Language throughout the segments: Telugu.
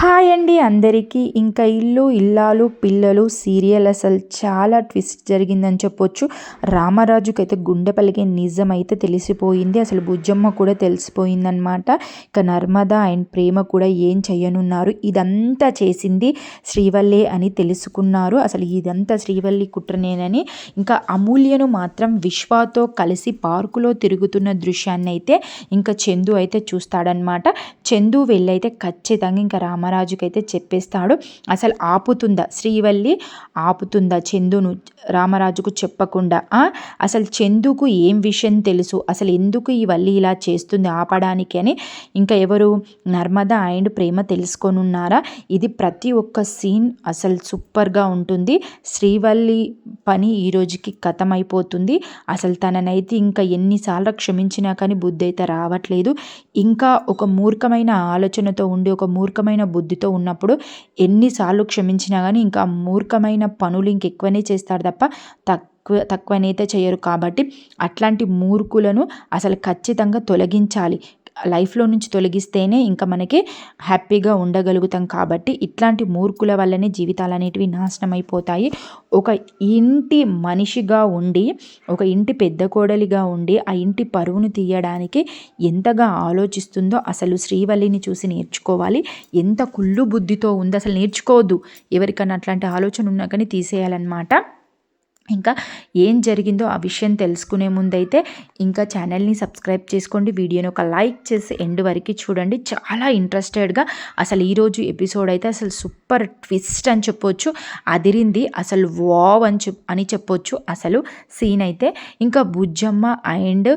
హాయ్ అండి అందరికీ. ఇంకా ఇల్లు ఇల్లాలు పిల్లలు సీరియల్ అసలు చాలా ట్విస్ట్ జరిగిందని చెప్పొచ్చు. రామరాజుకి అయితే గుండె పలికే అయితే తెలిసిపోయింది. అసలు బుజ్జమ్మ కూడా తెలిసిపోయిందనమాట ఇక నర్మద అండ్ ప్రేమ కూడా ఏం చేయనున్నారు ఇదంతా చేసింది శ్రీవల్లే అని తెలుసుకున్నారు. అసలు ఇదంతా శ్రీవల్లి కుట్రనేనని. ఇంకా అమూల్యను మాత్రం విశ్వాతో కలిసి పార్కులో తిరుగుతున్న దృశ్యాన్ని అయితే ఇంకా చందు అయితే చూస్తాడనమాట చందు వెళ్ళైతే ఖచ్చితంగా ఇంకా రామ రామరాజుకైతే చెప్పేస్తాడు. అసలు ఆపుతుందా? శ్రీవల్లి ఆపుతుందా చందును? రామరాజుకు చెప్పకుండా అసలు చందుకు ఏం విషయం తెలుసు? అసలు ఎందుకు ఈ వల్లి ఇలా చేస్తుంది ఆపడానికి అని? ఇంకా ఎవరు? నర్మద అండ్ ప్రేమ తెలుసుకొనున్నారా? ఇది ప్రతి ఒక్క సీన్ అసలు సూపర్గా ఉంటుంది. శ్రీవల్లి పని ఈ రోజుకి కథమైపోతుంది. అసలు తననైతే ఇంకా ఎన్నిసార్లు క్షమించినా కానీ బుద్ధి అయితే రావట్లేదు. ఇంకా ఒక మూర్ఖమైన ఆలోచనతో ఉండి ఒక మూర్ఖమైన బుద్ధితో ఉన్నప్పుడు ఎన్నిసార్లు క్షమించినా కానీ ఇంకా మూర్ఖమైన పనులు ఇంకెక్కువనే చేస్తారు తప్ప తక్కువ తక్కువనైతే చేయరు. కాబట్టి అట్లాంటి మూర్ఖులను అసలు ఖచ్చితంగా తొలగించాలి. లైఫ్లో నుంచి తొలగిస్తేనే ఇంకా మనకి హ్యాపీగా ఉండగలుగుతాం కాబట్టి ఇట్లాంటి మూర్ఖుల వల్లనే జీవితాలు అనేటివి నాశనం అయిపోతాయి ఒక ఇంటి మనిషిగా ఉండి ఒక ఇంటి పెద్ద కోడలిగా ఉండి ఆ ఇంటి పరువును తీయడానికి ఎంతగా ఆలోచిస్తుందో అసలు శ్రీవల్లిని చూసి నేర్చుకోవాలి. ఎంత కుళ్ళు బుద్ధితో ఉందో అసలు నేర్చుకోవద్దు. ఎవరికన్నా అట్లాంటి ఆలోచన ఉన్నా కానీ తీసేయాలన్నమాట. ఇంకా ఏం జరిగిందో ఆ విషయం తెలుసుకునే ముందైతే ఇంకా ఛానల్ని సబ్స్క్రైబ్ చేసుకోండి. వీడియోని ఒక లైక్ చేసి ఎండ్ వరకు చూడండి. చాలా ఇంట్రెస్టెడ్గా అసలు ఈరోజు ఎపిసోడ్ అయితే అసలు సూపర్ ట్విస్ట్ అని చెప్పొచ్చు అదిరింది అసలు వావ్ అని చెప్ అని చెప్పొచ్చు. అసలు సీన్ అయితే ఇంకా బుజ్జమ్మ అండ్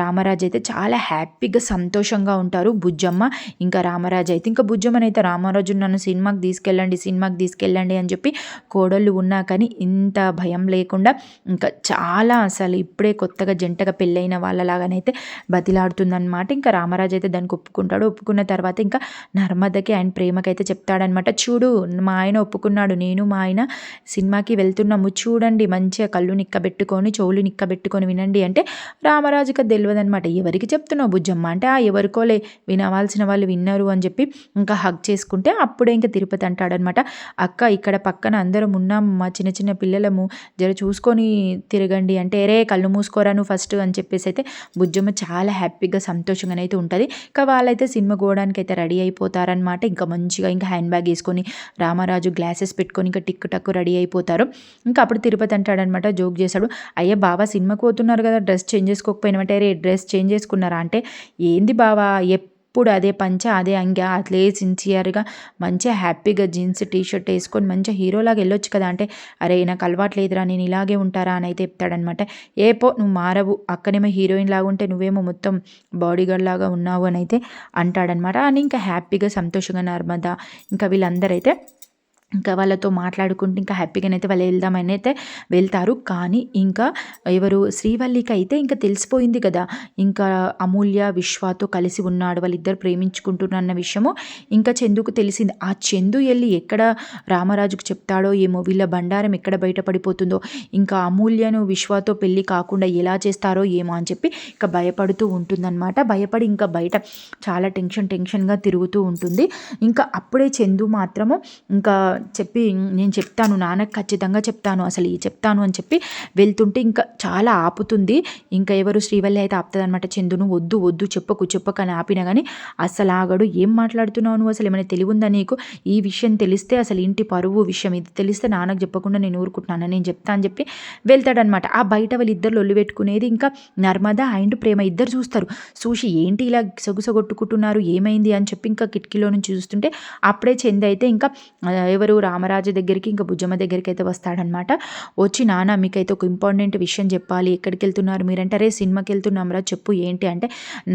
రామరాజు అయితే చాలా హ్యాపీగా సంతోషంగా ఉంటారు. బుజ్జమ్మ ఇంకా రామరాజు అయితే ఇంకా బుజ్జమ్మనైతే రామరాజు నన్ను సినిమాకి తీసుకెళ్ళండి సినిమాకి తీసుకెళ్ళండి అని చెప్పి కోడళ్ళు ఉన్నా కానీ ఇంత భయం లేకుండా కాకుండా ఇంకా చాలా అసలు ఇప్పుడే కొత్తగా జంటగా పెళ్ళైన వాళ్ళలాగానైతే బతిలాడుతుందనమాట ఇంకా రామరాజు అయితే దానికి ఒప్పుకుంటాడు. ఒప్పుకున్న తర్వాత ఇంకా నర్మదకి ఆయన ప్రేమకైతే చెప్తాడనమాట చూడు మా ఆయన ఒప్పుకున్నాడు. నేను మా ఆయన సినిమాకి వెళ్తున్నాము. చూడండి మంచిగా కళ్ళు నిక్కబెట్టుకొని చెవులు నిక్కబెట్టుకొని వినండి అంటే రామరాజుకి తెలియదు అనమాట ఎవరికి చెప్తున్నావు బుజ్జమ్మ? అంటే ఆ ఎవరికోలే వినవాల్సిన వాళ్ళు విన్నారు అని చెప్పి ఇంకా హగ్ చేసుకుంటే అప్పుడే ఇంకా తిరుపతి అంటాడనమాట అక్క ఇక్కడ పక్కన అందరం ఉన్నాము మా చిన్న చిన్న పిల్లలము జర చూ చూసుకొని తిరగండి. అంటే రే కళ్ళు మూసుకోరా నువ్వు ఫస్ట్ అని చెప్పేసి అయితే బుజ్జమ్మ చాలా హ్యాపీగా సంతోషంగా అయితే ఉంటుంది. ఇంకా వాళ్ళైతే సినిమా పోవడానికి అయితే రెడీ అయిపోతారనమాట ఇంకా మంచిగా ఇంకా హ్యాండ్ బ్యాగ్ వేసుకొని రామరాజు గ్లాసెస్ పెట్టుకొని ఇంకా టిక్ టక్ రెడీ అయిపోతారు. ఇంకా అప్పుడు తిరుపతి అంటాడనమాట జోక్ చేశాడు అయ్యే బావా సినిమాకి పోతున్నారు కదా డ్రెస్ చేంజ్ చేసుకోకపోయినామంటే రే డ్రెస్ చేంజ్ చేసుకున్నారా? అంటే ఏంది బావా ఎప్పుడు అదే పంచ అదే అంగ అట్లే సిన్సియర్గా మంచిగా హ్యాపీగా జీన్స్ టీ షర్ట్ వేసుకొని మంచిగా హీరోలాగా వెళ్ళొచ్చు కదా. అంటే అరే నాకు అలవాట్లేదురా నేను ఇలాగే ఉంటారా అని అయితే చెప్తాడనమాట ఏ పో నువ్వు మారవు అక్కడేమో హీరోయిన్ లాగా ఉంటే నువ్వేమో మొత్తం బాడీగార్డ్ లాగా ఉన్నావు అని అయితే అంటాడనమాట అని ఇంకా హ్యాపీగా సంతోషంగా నర్మదా ఇంకా వీళ్ళందరైతే ఇంకా వాళ్ళతో మాట్లాడుకుంటూ ఇంకా హ్యాపీగానైతే వాళ్ళు వెళ్దామని అయితే వెళ్తారు. కానీ ఇంకా ఎవరు శ్రీవల్లికి అయితే ఇంకా తెలిసిపోయింది కదా. ఇంకా అమూల్య విశ్వాతో కలిసి ఉన్నాడు. వాళ్ళిద్దరు ప్రేమించుకుంటున్న విషయము ఇంకా చందుకు తెలిసింది. ఆ చందు వెళ్ళి ఎక్కడ రామరాజుకు చెప్తాడో ఏమో వీళ్ళ బండారం ఎక్కడ బయటపడిపోతుందో ఇంకా అమూల్యను విశ్వాతో పెళ్ళి కాకుండా ఎలా చేస్తారో ఏమో అని చెప్పి ఇంకా భయపడుతూ ఉంటుందన్నమాట. భయపడి ఇంకా బయట చాలా టెన్షన్ టెన్షన్గా తిరుగుతూ ఉంటుంది. ఇంకా అప్పుడే చందు మాత్రము ఇంకా చెప్పి నేను చెప్తాను నాన్నకి ఖచ్చితంగా చెప్తాను అసలు ఈ చెప్తాను అని చెప్పి వెళ్తుంటే ఇంకా చాలా ఆపుతుంది. ఇంకా ఎవరు శ్రీవల్లి అయితే ఆపుతుంది అనమాట చందును వద్దు వద్దు చెప్పకు చెప్పకు అని ఆపినా కానీ అసలు ఆగడు. ఏం మాట్లాడుతున్నావు నువ్వు? అసలు ఏమైనా తెలివుందా నీకు? ఈ విషయం తెలిస్తే అసలు ఇంటి పరువు విషయం. ఇది తెలిస్తే నాన్నకు చెప్పకుండా నేను ఊరుకుంటున్నాను? నేను చెప్తా అని చెప్పి వెళ్తాడనమాట ఆ బయట వాళ్ళు ఇద్దరు లొల్లు పెట్టుకునేది ఇంకా నర్మద అండ్ ప్రేమ ఇద్దరు చూస్తారు. చూసి ఏంటి ఇలా సొగుసగొట్టుకుంటున్నారు ఏమైంది? అని చెప్పి ఇంకా కిటికీలో నుంచి చూస్తుంటే అప్పుడే చెంది అయితే ఇంకా ఎవరు ఎవరు రామరాజు దగ్గరికి ఇంకా భుజమ్మ దగ్గరికి అయితే వస్తాడనమాట వచ్చి నాన్న మీకైతే ఒక ఇంపార్టెంట్ విషయం చెప్పాలి. ఎక్కడికి వెళ్తున్నారు మీరంటే అరే సినిమాకి వెళ్తున్నామరా చెప్పు ఏంటి? అంటే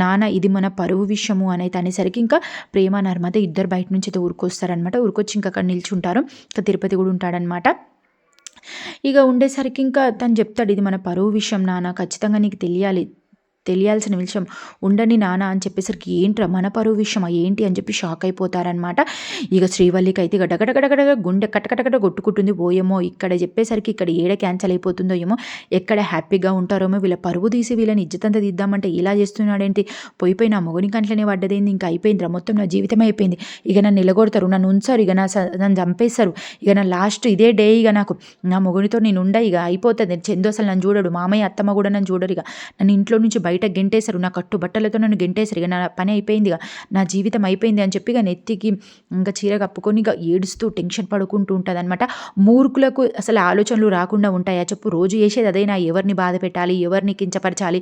నాన్న ఇది మన పరువు విషయము అనేది అనేసరికి ఇంకా ప్రేమ నర్మద ఇద్దరు బయట నుంచి అయితే ఊరుకొస్తారనమాట ఊరుకొచ్చి ఇంకా అక్కడ నిల్చుంటారు. ఇంకా తిరుపతి కూడా ఉంటాడనమాట ఇక ఉండేసరికి ఇంకా తను చెప్తాడు ఇది మన పరువు విషయం నాన్న. ఖచ్చితంగా నీకు తెలియాలి. తెలియాల్సిన విషయం ఉండండి నాన్న అని చెప్పేసరికి ఏంట్రా మన పరువు విషయమా ఏంటి అని చెప్పి షాక్ అయిపోతారనమాట ఇక శ్రీవల్లికి అయితే ఇక డగడగడగడ గుండె కట్టకటకట కొట్టుకుంటుంది. పోయేమో ఇక్కడ చెప్పేసరికి ఇక్కడ ఏడ క్యాన్సల్ అయిపోతుందో ఏమో ఎక్కడ హ్యాపీగా ఉంటారోమో వీళ్ళ పరువు తీసి వీళ్ళని ఇజ్జతంతా దిద్దామంటే ఇలా చేస్తున్నాడేంటి? పోయిపోయి నా మొగుని కంట్లోనే పడ్డదేంది? ఇంకా అయిపోయిందిరా మొత్తం నా జీవితం అయిపోయింది. ఇక నన్ను నిలగొడతారు నన్ను ఉంచారు ఇక నా స- నన్ను చంపేస్తారు. ఇక నా లాస్ట్ ఇదే డే ఇక నాకు. నా మొగునితో నేను ఉండ ఇక అయిపోతుంది. చందోసలు అసలు నన్ను చూడడు మామయ్య అత్తమ్మ కూడా నన్ను చూడరు ఇక. నన్ను ఇంట్లో నుంచి బయట గెంటేశారు నా కట్టు బట్టలతో నన్ను గెంటేశారు. ఇక నా పని అయిపోయింది ఇక నా జీవితం అయిపోయింది అని చెప్పి ఇక నెత్తికి ఇంకా చీర కప్పుకొని ఇక ఏడుస్తూ టెన్షన్ పడుకుంటూ ఉంటుంది అనమాట మూర్ఖులకు అసలు ఆలోచనలు రాకుండా ఉంటాయా చెప్పు? రోజు చేసేది అదైనా? ఎవరిని బాధ పెట్టాలి? ఎవరిని కించపరచాలి?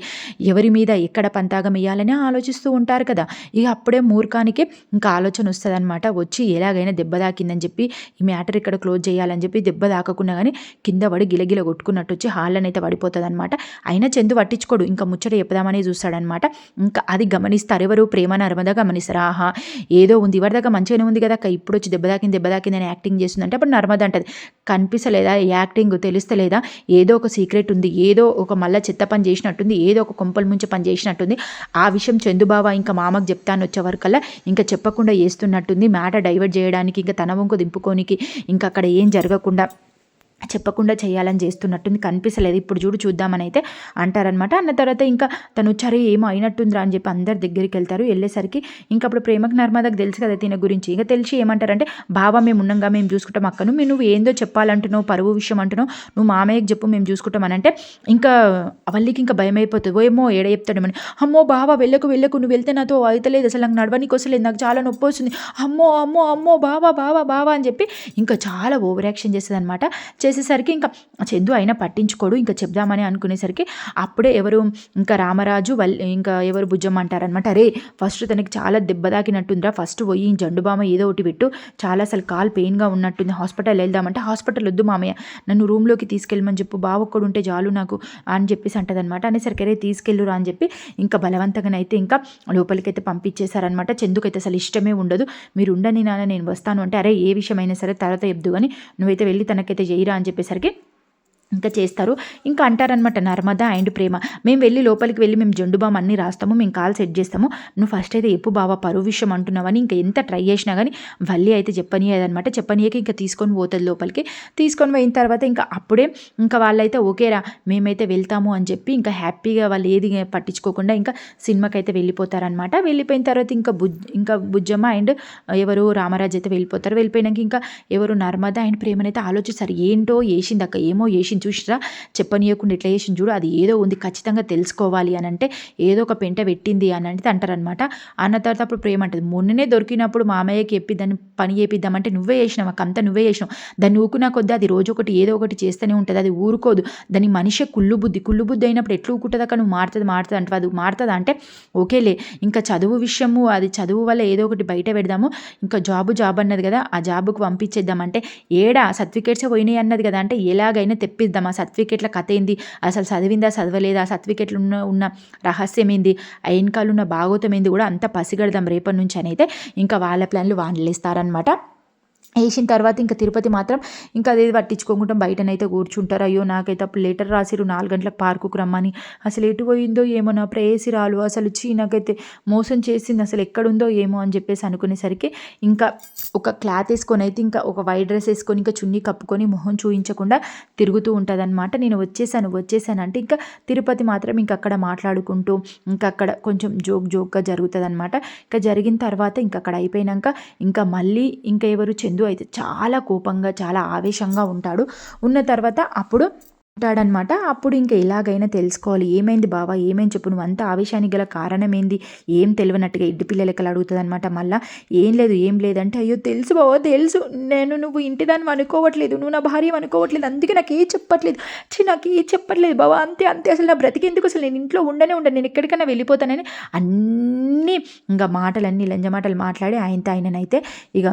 ఎవరి మీద ఎక్కడ పంతాగం వేయాలని ఆలోచిస్తూ ఉంటారు కదా. ఇక అప్పుడే మూర్ఖానికి ఇంకా ఆలోచన వస్తుంది అనమాట వచ్చి ఎలాగైనా దెబ్బ తాకిందని చెప్పి ఈ మ్యాటర్ ఇక్కడ క్లోజ్ చేయాలని చెప్పి దెబ్బ తాకకుండా కానీ కింద పడి గిలగిల కొట్టుకున్నట్టు వచ్చి హాళ్ళనైతే పడిపోతుంది అనమాట అయినా చందు పట్టించుకోడు. ఇంకా ముచ్చట చేద్దామని చూస్తాడనమాట. ఇంకా అది గమనిస్తారు ఎవరు? ప్రేమ నర్మద గమనిస్తారు? ఆహా ఏదో ఉంది. ఇవరిదాకా మంచిగానే ఉంది కదా ఇప్పుడు వచ్చి దెబ్బ తాకింది దెబ్బ తాకింది అని యాక్టింగ్ చేస్తుందంటే అప్పుడు నర్మద అంటది. కనిపిస్తలేదా యాక్టింగ్? తెలుస్తలేదా? ఏదో ఒక సీక్రెట్ ఉంది. ఏదో ఒక మళ్ళీ చెత్త పని చేసినట్టుంది. ఏదో ఒక కొంపల ముంచి పని చేసినట్టుంది. ఆ విషయం చందుబావ ఇంకా మామకు చెప్తాను వచ్చే వరకల్లా ఇంకా చెప్పకుండా చేస్తున్నట్టుంది. మ్యాటర్ డైవర్ట్ చేయడానికి ఇంకా తన వంకు దింపుకోనికి ఇంకా అక్కడ ఏం జరగకుండా చెప్పకుండా చేయాలని చేస్తున్నట్టుంది కనిపిస్తలేదు. ఇప్పుడు చూడు చూద్దామని అయితే అంటారనమాట అన్న తర్వాత ఇంకా తను వచ్చారు ఏమో అయినట్టుందిరా అని చెప్పి అందరి దగ్గరికి వెళ్తారు. వెళ్ళేసరికి ఇంకా అప్పుడు ప్రేమకు నర్మదకు తెలుసు కదా తిన గురించి. ఇంకా తెలిసి ఏమంటారంటే బాబా మేము ఉన్నాగా మేము చూసుకుంటాం అక్కను. మీ నువ్వు ఏందో చెప్పాలంటున్నావు పరువు విషయం అంటున్నావు. నువ్వు మామయ్యకి చెప్పు మేము చూసుకుంటాం అని అంటే ఇంకా అవల్లికి ఇంకా భయం అయిపోతుంది. ఓ ఏమో ఏడ చెప్తాడమని అమ్మో బాబా వెళ్ళకు వెళ్ళకు. నువ్వు వెళ్తే నాతో అవుతలేదు అసలు నాకు నడవనికి వస్తలేదు. నాకు చాలా నొప్పి వస్తుంది. అమ్మో అమ్మో అమ్మో బాబా బాబా బాబా అని చెప్పి ఇంకా చాలా ఓవర్ యాక్షన్ చేస్తుంది అనమాట చేసేసరికి ఇంకా చందు అయినా పట్టించుకోడు ఇంకా చెప్దామని అనుకునేసరికి అప్పుడే ఎవరు ఇంకా రామరాజు వల్ ఇంకా ఎవరు భుజం అంటారనమాట అరే ఫస్ట్ తనకి చాలా దెబ్బ తాకినట్టుందిరా ఫస్ట్ పోయి జండు బామ ఏదో ఒకటి పెట్టు చాలా అసలు కాల్ పెయిన్గా ఉన్నట్టుంది హాస్పిటల్ వెళ్దామంటే హాస్పిటల్ వద్దు మామయ్య నన్ను రూమ్లోకి తీసుకెళ్ళమని చెప్పు బావొక్కడు ఉంటే చాలు నాకు అని చెప్పేసి అంటదనమాట అనేసరికి అరే తీసుకెళ్ళురా అని చెప్పి ఇంకా బలవంతంగానైతే ఇంకా లోపలికైతే పంపించేశారనమాట చందుకైతే అసలు ఇష్టమే ఉండదు. మీరు ఉండని నాన్న నేను వస్తాను అంటే అరే ఏ విషయమైనా సరే తర్వాత చెప్దు కానీ నువ్వైతే వెళ్ళి తనకైతే చేయరా అని చెప్పేసరికి ఇంకా చేస్తారు. ఇంకా అంటారనమాట నర్మదా అండ్ ప్రేమ. మేము వెళ్ళి లోపలికి వెళ్ళి మేము జండు బామ్ అన్నీ రాస్తాము మేము కాల్ సెట్ చేస్తాము. నువ్వు ఫస్ట్ అయితే ఎప్పు బావా పరువు విషయం అంటున్నావని ఇంకా ఎంత ట్రై చేసినా కానీ వల్లి అయితే చెప్పనీయదనమాట చెప్పనీయక ఇంకా తీసుకొని పోతుంది లోపలికి. తీసుకొని పోయిన తర్వాత ఇంకా అప్పుడే ఇంకా వాళ్ళైతే ఓకేరా మేమైతే వెళ్తాము అని చెప్పి ఇంకా హ్యాపీగా వాళ్ళు ఏది పట్టించుకోకుండా ఇంకా సినిమాకి అయితే వెళ్ళిపోతారనమాట వెళ్ళిపోయిన తర్వాత ఇంకా బుజ్ ఇంకా బుజ్జమ్మ అండ్ ఎవరు రామరాజ్ అయితే వెళ్ళిపోతారు. వెళ్ళిపోయినాక ఇంకా ఎవరు నర్మదా అండ్ ప్రేమనైతే ఆలోచిస్తారు. ఏంటో వేసింది అక్క ఏమో వేసింది చూసిరా చెప్పనీయకుండా ఇట్లా చేసింది చూడు అది ఏదో ఉంది ఖచ్చితంగా తెలుసుకోవాలి అని అంటే ఏదో ఒక పెంట పెట్టింది అని అంటే అంటారనమాట అన్న తర్వాత అప్పుడు ప్రేమ అంటది. మొన్ననే దొరికినప్పుడు మామయ్యకి చెప్పి దాన్ని పని చేపిద్దామంటే నువ్వే చేసినావు అక్కంతా నువ్వే చేసినావు. దాన్ని ఊకునా కొద్దీ అది రోజు ఒకటి ఏదో ఒకటి చేస్తూనే ఉంటుంది అది ఊరుకోదు. దాని మనిషి కుళ్ళు బుద్ధి కుళ్ళు బుద్ధి అయినప్పుడు ఎట్లా ఊకుంటుంది నువ్వు మారుతుంది మారుతుంది అంటే అది మారుతుందా అంటే ఓకేలే ఇంకా చదువు విషయము అది చదువు వల్ల ఏదో ఒకటి బయట పెడదాము. ఇంకా జాబు జాబ్ అన్నది కదా ఆ జాబుకు పంపించేద్దామంటే ఏడా సర్టిఫికేట్సే పోయినాయి అన్నది కదా అంటే ఎలాగైనా తెప్పి తెప్పిద్దాం ఆ సర్టిఫికేట్ల కథ ఏంది? అసలు చదివిందా చదవలేదా? ఆ సర్టిఫికేట్లు ఉన్న ఉన్న రహస్యం ఏంది? ఆ వెనకాల ఉన్న భాగోతం ఏంది కూడా అంతా పసిగడదాం రేపటి నుంచి అని అయితే ఇంకా వాళ్ళ ప్లాన్లు వాళ్ళు ఇస్తారనమాట వేసిన తర్వాత ఇంకా తిరుపతి మాత్రం ఇంకా అదే పట్టించుకోకుండా బయటనైతే కూర్చుంటారు. అయ్యో నాకైతే అప్పుడు లెటర్ రాసిరు నాలుగు గంటలకు పార్కుకు రమ్మని. అసలు ఎటు పోయిందో ఏమో నా ప్రేయసిరాలు అసలు చీ నాకైతే మోసం చేసింది. అసలు ఎక్కడుందో ఏమో అని చెప్పేసి అనుకునేసరికి ఇంకా ఒక క్లాత్ వేసుకొని అయితే ఇంకా ఒక వైట్ డ్రెస్ వేసుకొని ఇంకా చున్నీ కప్పుకొని మొహం చూయించకుండా తిరుగుతూ ఉంటుందన్నమాట. నేను వచ్చేసాను వచ్చేసాను అంటే ఇంకా తిరుపతి మాత్రం ఇంకా అక్కడ మాట్లాడుకుంటూ ఇంకా అక్కడ కొంచెం జోక్ జోక్గా జరుగుతుంది అనమాట ఇంకా జరిగిన తర్వాత ఇంకా అక్కడ అయిపోయినాక ఇంకా మళ్ళీ ఇంకా ఎవరు చందు అయితే చాలా కోపంగా చాలా ఆవేశంగా ఉంటాడు. ఉన్న తర్వాత అప్పుడు ఉంటాడనమాట అప్పుడు ఇంకా ఎలాగైనా తెలుసుకోవాలి. ఏమైంది బావా? ఏమైంది చెప్పు. నువ్వు అంత ఆవేశానికి గల కారణం ఏంది ఏం తెలియనట్టుగా ఇడ్డి పిల్లలకి అడుగుతుంది అనమాట మళ్ళీ. ఏం లేదు ఏం లేదంటే అయ్యో తెలుసు బావా తెలుసు. నేను నువ్వు ఇంటిదాన్ని అనుకోవట్లేదు. నువ్వు నా భార్య అనుకోవట్లేదు. అందుకే నాకు ఏ చెప్పట్లేదు. చి నాకు ఏ చెప్పట్లేదు బావా. అంతే అంతే. అసలు నా బ్రతికేందుకు? అసలు నేను ఇంట్లో ఉండనే ఉండను. నేను ఎక్కడికైనా వెళ్ళిపోతానని అన్నీ ఇంకా మాటలన్నీ లంజ మాటలు మాట్లాడి ఆయనతో ఆయననైతే ఇక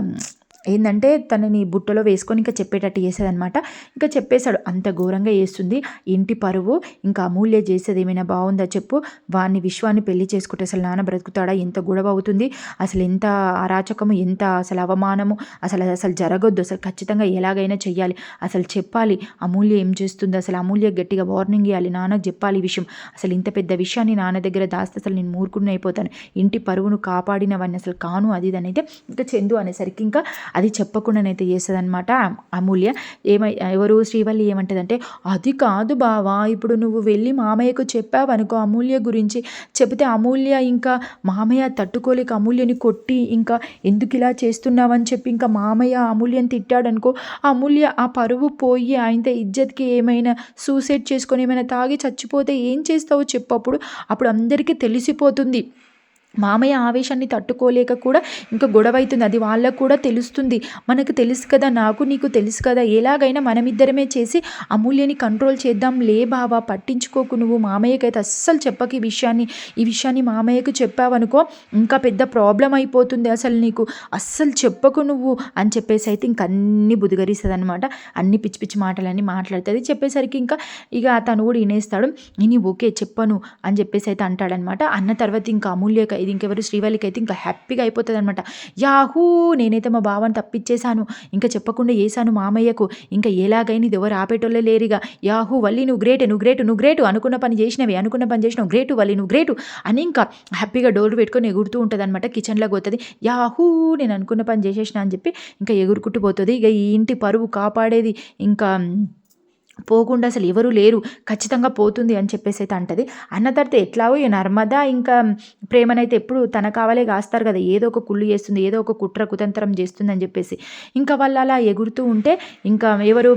ఏంటంటే తనని బుట్టలో వేసుకొని ఇంకా చెప్పేటట్టు చేసేదనమాట ఇంకా చెప్పేశాడు అంత ఘోరంగా చేస్తుంది ఇంటి పరువు ఇంకా అమూల్య చేసేది ఏమైనా బాగుందా చెప్పు. వాడిని విశ్వాన్ని పెళ్ళి చేసుకుంటే అసలు నాన్న బ్రతుకుతాడా? ఎంత గొడవ అవుతుంది? అసలు ఎంత అరాచకము ఎంత అసలు అవమానము? అసలు అసలు జరగొద్దు. అసలు ఖచ్చితంగా ఎలాగైనా చెయ్యాలి. అసలు చెప్పాలి అమూల్య ఏం చేస్తుంది? అసలు అమూల్య గట్టిగా వార్నింగ్ ఇవ్వాలి నాన్నకు చెప్పాలి ఈ విషయం. అసలు ఇంత పెద్ద విషయాన్ని నాన్న దగ్గర దాస్తే అసలు నేను మూర్ఖుడిని అయిపోతాను. ఇంటి పరువును కాపాడినవన్నీ అసలు కాను అది ఇది అయితే ఇంకా చందు అనేసరికి ఇంకా అది చెప్పకుండానైతే చేస్తుందనమాట అమూల్య ఏమై ఎవరు శ్రీవల్లి ఏమంటదంటే అది కాదు బావా ఇప్పుడు నువ్వు వెళ్ళి మామయ్యకు చెప్పావు అనుకో అమూల్య గురించి. చెబితే అమూల్య ఇంకా మామయ్య తట్టుకోలేక అమూల్యని కొట్టి ఇంకా ఎందుకు ఇలా చేస్తున్నావని చెప్పి ఇంకా మామయ్య అమూల్యని తిట్టాడనుకో అమూల్య ఆ పరువు పోయి ఆయనతో ఇజ్జత్కి ఏమైనా సూసైడ్ చేసుకొని ఏమైనా తాగి చచ్చిపోతే ఏం చేస్తావో చెప్పప్పుడు అప్పుడు అందరికీ తెలిసిపోతుంది. మామయ్య ఆవేశాన్ని తట్టుకోలేక కూడా ఇంకా గొడవ అవుతుంది అది వాళ్ళకు కూడా తెలుస్తుంది. మనకు తెలుసు కదా నాకు నీకు తెలుసు కదా ఎలాగైనా మనమిద్దరమే చేసి అమూల్యని కంట్రోల్ చేద్దాం. లే బావా పట్టించుకోకు నువ్వు. మామయ్యకైతే అస్సలు చెప్పకి ఈ విషయాన్ని. ఈ విషయాన్ని మామయ్యకు చెప్పావనుకో ఇంకా పెద్ద ప్రాబ్లం అయిపోతుంది అసలు నీకు. అస్సలు చెప్పకు నువ్వు అని చెప్పేసి అయితే ఇంక అన్ని బుదిగరిస్తుంది అనమాట అన్ని పిచ్చి పిచ్చి మాటలన్నీ మాట్లాడుతుంది. చెప్పేసరికి ఇంకా ఇక తను కూడా వినేస్తాడు నేను ఓకే చెప్పను అని చెప్పేసి అయితే అంటాడనమాట అన్న తర్వాత ఇంకా అమూల్యక ఇది ఇంకెవరు శ్రీవల్లికి అయితే ఇంకా హ్యాపీగా అయిపోతుంది అనమాట యాహూ! నేనైతే మా బావని తప్పించేశాను ఇంకా చెప్పకుండా వేసాను మామయ్యకు. ఇంకా ఎలాగైనా ఇది ఎవరు ఆపేటోళ్ళే లేరిగా. యాహూ! వల్లి నువ్వు గ్రేట్ నువ్వు గ్రేట్ నువ్వు గ్రేటు. అనుకున్న పని చేసినవి అనుకున్న పని చేసినావు. గ్రేటు వల్లి నువ్వు గ్రేటు అని ఇంకా హ్యాపీగా డోర్ పెట్టుకొని ఎగురుతూ ఉంటుంది అనమాట కిచెన్లోకి పోతుంది. యాహూ! నేను అనుకున్న పని చేసేసిన అని చెప్పి ఇంకా ఎగురుకుంటూ పోతుంది. ఇక ఈ ఇంటి పరువు కాపాడేది ఇంకా పోకుండా అసలు ఎవరు లేరు ఖచ్చితంగా పోతుంది అని చెప్పేసి అయితే అంటది. అన్న తర్వాత ఎట్లాగో ఈ నర్మదా ఇంకా ప్రేమనైతే ఎప్పుడు తన కావాలే కాస్తారు కదా ఏదో ఒక కుళ్ళు చేస్తుంది ఏదో ఒక కుట్ర కుతంత్రం చేస్తుంది అని చెప్పేసి. ఇంకా వాళ్ళు అలా ఎగురుతూ ఉంటే ఇంకా ఎవరు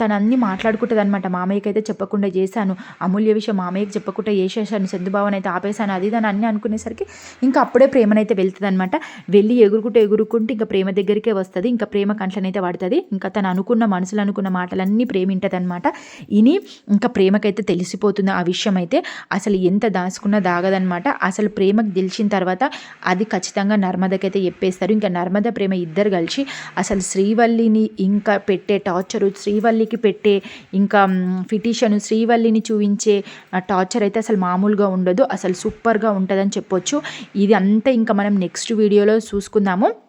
తన అన్ని మాట్లాడుకుంటుంది అనమాట మామయ్యకి అయితే చెప్పకుండా చేశాను అమూల్య విషయం మామయ్యకి చెప్పకుండా చేసేసాను చందుబాబుని అయితే ఆపేశాను అది దాని అన్ని అనుకునేసరికి ఇంకా అప్పుడే ప్రేమనైతే వెళ్తుంది అనమాట వెళ్ళి ఎగురుకుంటూ ఎగురుకుంటూ ఇంకా ప్రేమ దగ్గరికే వస్తుంది ఇంకా ప్రేమ కంట్లనైతే పడుతుంది ఇంకా తను అనుకున్న మనసులు అనుకున్న మాటలన్నీ ప్రేమింటది అనమాట. ఇని ఇంకా ప్రేమకైతే తెలిసిపోతుంది ఆ విషయం అయితే అసలు ఎంత దాచుకున్నా దాగదనమాట. అసలు ప్రేమకు తెలిసిన తర్వాత అది ఖచ్చితంగా నర్మదకైతే చెప్పేస్తారు. ఇంకా నర్మద ప్రేమ ఇద్దరు కలిసి అసలు శ్రీవల్లిని ఇంకా పెట్టే టార్చరు శ్రీవల్లికి పెట్టే ఇంకా ఫిటిషన్ శ్రీవల్లిని చూపించే టార్చర్ అయితే అసలు మామూలుగా ఉండదు. అసలు సూపర్గా ఉంటుందని చెప్పొచ్చు. ఇది అంతా ఇంకా మనం నెక్స్ట్ వీడియోలో చూసుకుందాము.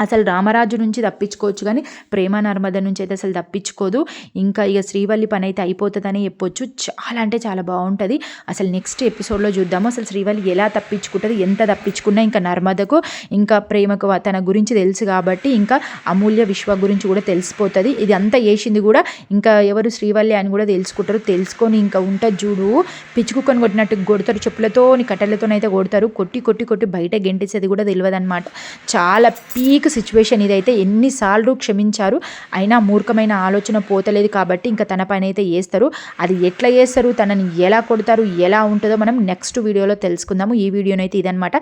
అసలు రామరాజు నుంచి తప్పించుకోవచ్చు కానీ ప్రేమ నర్మద నుంచి అయితే అసలు తప్పించుకోదు. ఇంకా ఇక శ్రీవల్లి పని అయితే అయిపోతుందని చెప్పొచ్చు. చాలా అంటే చాలా బాగుంటుంది. అసలు నెక్స్ట్ ఎపిసోడ్లో చూద్దాము. అసలు శ్రీవల్లి ఎలా తప్పించుకుంటుంది ఎంత తప్పించుకున్నా ఇంకా నర్మదకు ఇంకా ప్రేమకు తన గురించి తెలుసు కాబట్టి ఇంకా అమూల్య విశ్వ గురించి కూడా తెలిసిపోతుంది. ఇది అంతా వేసింది కూడా ఇంకా ఎవరు శ్రీవల్లి అని కూడా తెలుసుకుంటారు. తెలుసుకొని ఇంకా ఉంటుంది చూడు. పిచ్చుకుక్కని కొట్టినట్టు కొడతారు చెప్పులతో కట్టెలతోనైతే కొడతారు. కొట్టి కొట్టి కొట్టి బయట గెంటేసేది కూడా తెలియదు అనమాట చాలా పీక్ పీక్ సిచ్యువేషన్ ఇదైతే ఎన్నిసార్లు క్షమించారు. అయినా మూర్ఖమైన ఆలోచన పోతలేదు కాబట్టి ఇంకా తన పైన అయితే వేస్తారు అది ఎట్లా చేస్తారు తనని ఎలా కొడతారు? ఎలా ఉంటుందో మనం నెక్స్ట్ వీడియోలో తెలుసుకుందాము. ఈ వీడియోనైతే ఇదనమాట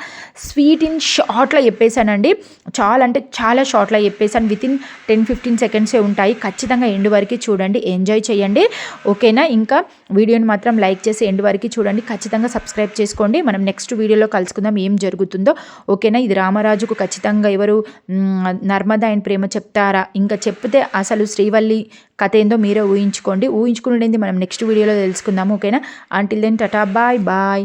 స్వీట్ ఇన్ షార్ట్లో చెప్పేశానండి. చాలా అంటే చాలా షార్ట్లో చెప్పేశాను. విత్ ఇన్ టెన్ ఫిఫ్టీన్ సెకండ్సే ఉంటాయి. ఖచ్చితంగా ఎండ్ వరకు చూడండి. ఎంజాయ్ చేయండి. ఓకేనా? ఇంకా వీడియోని మాత్రం లైక్ చేసి ఎండ్ వరకు చూడండి. ఖచ్చితంగా సబ్స్క్రైబ్ చేసుకోండి. మనం నెక్స్ట్ వీడియోలో కలుసుకుందాం. ఏం జరుగుతుందో. ఓకేనా? ఇది రామరాజుకు ఖచ్చితంగా ఎవరు నర్మదా ఆయన ప్రేమ చెప్తారా? ఇంకా చెప్తే అసలు శ్రీవల్లి కథ ఏందో మీరే ఊహించుకోండి. ఊహించుకునేది మనం నెక్స్ట్ వీడియోలో తెలుసుకుందాము ఓకేనా? Until then tata bye bye